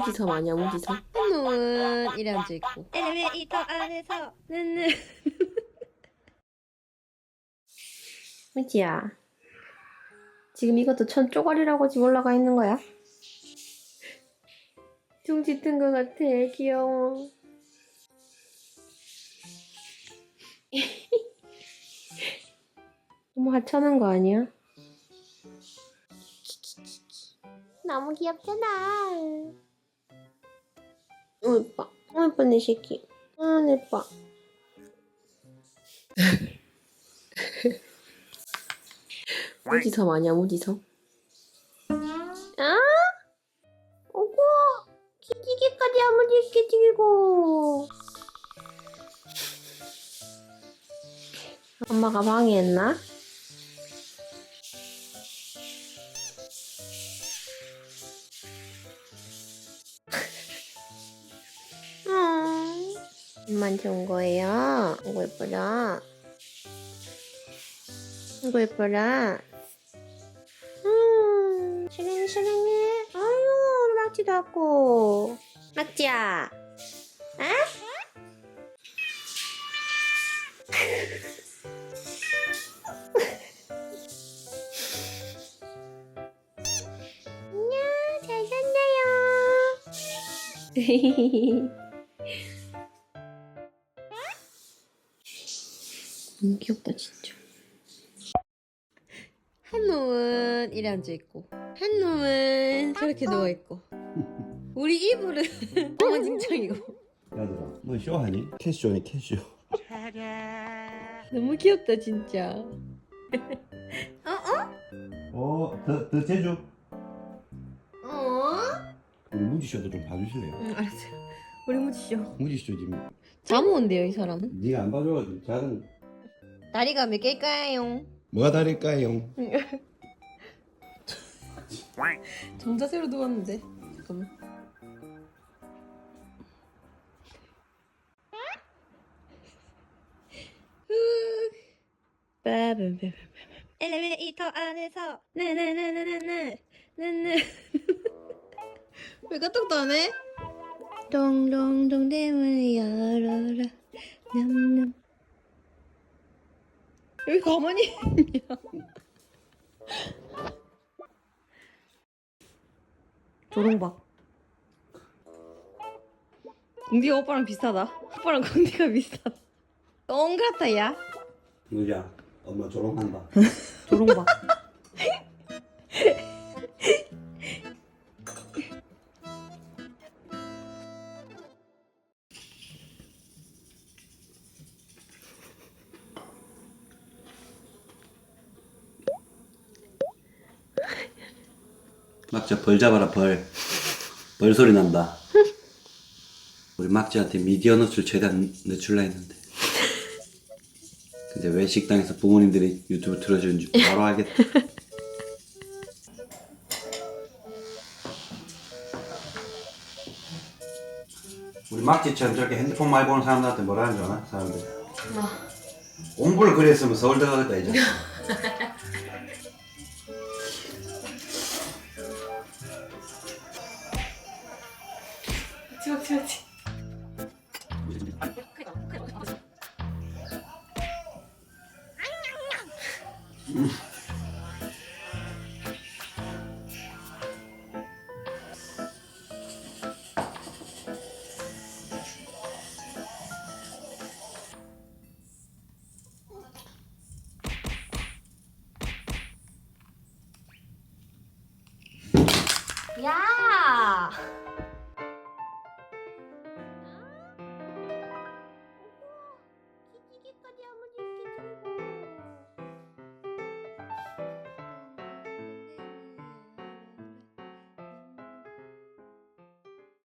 무지섬 아니야 무지섬? 한놈은 이래 앉아 있고 엘리베이터 안에서 는는 무지야 지금 이것도 천 쪼가리라고 지금 올라가 있는 거야? 둥지 뜬거 같아 귀여워 너무 하찮은 거 아니야? 너무 귀엽잖아 어 예뻐 어 예뻐 내 새끼 어 예뻐 무지섬 아니야 무지섬? 아? 오고 기지개까지 아무리 이렇게 지고 엄마가 방해했나? 엄만 좋은 거예요. 이거 예쁘다. 이거 예뻐라. 음, 사랑해, 사랑해. 아유, 막지도 않고. 막지야. 아? 안녕, 잘 잤나요? 너무 귀엽다, 진짜. 한 놈은 이래 앉아 있고 한 놈은 저렇게 누워 있고 우리 이불은 엉망진창이고 야들아 너 쇼하니? 캐쇼니 캐쇼 너무 귀엽다 진짜 어? 더, 더 제주? 어? 우리 무지쇼도 좀 봐주실래요? 응 알았어요 우리 무지쇼 무지쇼 지금 잠 온대요 이 사람은 네가 안 봐줘가지고 자는 다리가 몇 개일까요? 뭐가 다를까요? 정자 새로 들어왔는데 잠깐만. 엘리베이터 안에서. 왜 까딱도 안 해? 동동동 대문 열어라. 냠냠. 왜 가만히 있냐 조롱박. 공디가 오빠랑 비슷하다. 오빠랑 공디가 비슷하다. 똑같아 야. 누야 엄마 조롱한다. 조롱박 막자 벌 잡아라 벌. 벌 소리 난다. 우리 막지한테 미디어 노출 최대한 늦출라 했는데. 근데 왜 식당에서 부모님들이 유튜브 틀어주는 줄 바로 알겠다. 우리 막지처럼 저렇게 핸드폰 많이 보는 사람들한테 뭐라 하는 줄 아나? 사람들. 공부를 그랬으면 서울 들어가겠다 이제. 그렇지, 그렇지. 야!